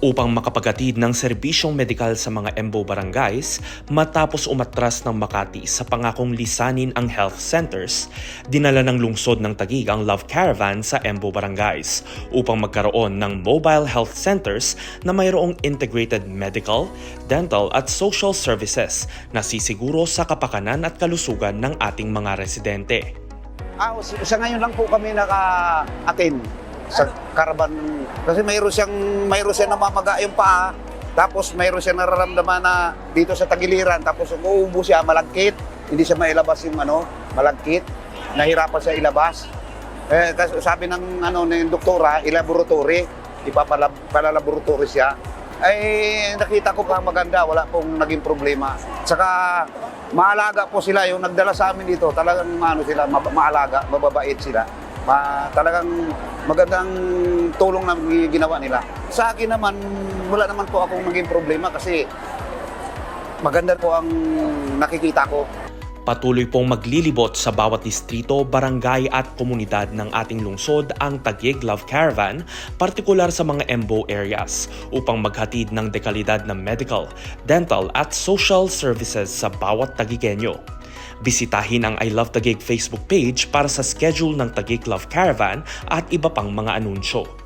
upang makapagatid ng serbisyong medikal sa mga Embo barangays matapos umatras ng Makati sa pangakong lisanin ang health centers, dinala ng lungsod ng Tagig ang Love Caravan sa Embo barangays upang magkaroon ng mobile health centers na mayroong integrated medical, dental at social services na sisiguro sa kapakanan at kalusugan ng ating mga residente. Ah, sa ngayon lang po kami naka-attend sa caravan. Kasi mayroon siyang, mayroon siyang namamaga yung paa. Tapos mayroon siyang nararamdaman na dito sa tagiliran. Tapos umuubo siya, malagkit. Hindi siya mailabas yung ano, malagkit. Nahirapan siya ilabas. Eh, kasi sabi ng ano ng doktora, ilaboratory, ipapalalaboratory siya. Ay nakita ko pa maganda, wala pong naging problema. Saka maalaga po sila yung nagdala sa amin dito. Talagang ano sila, ma- maalaga, mababait sila. Ma, talagang magandang tulong na ginawa nila. Sa akin naman, wala naman po akong naging problema kasi maganda po ang nakikita ko. Patuloy pong maglilibot sa bawat distrito, barangay at komunidad ng ating lungsod ang Taguig Love Caravan, partikular sa mga MBO areas, upang maghatid ng dekalidad na medical, dental at social services sa bawat Tagigenyo. Bisitahin ang I Love Taguig Facebook page para sa schedule ng Taguig Love Caravan at iba pang mga anunsyo.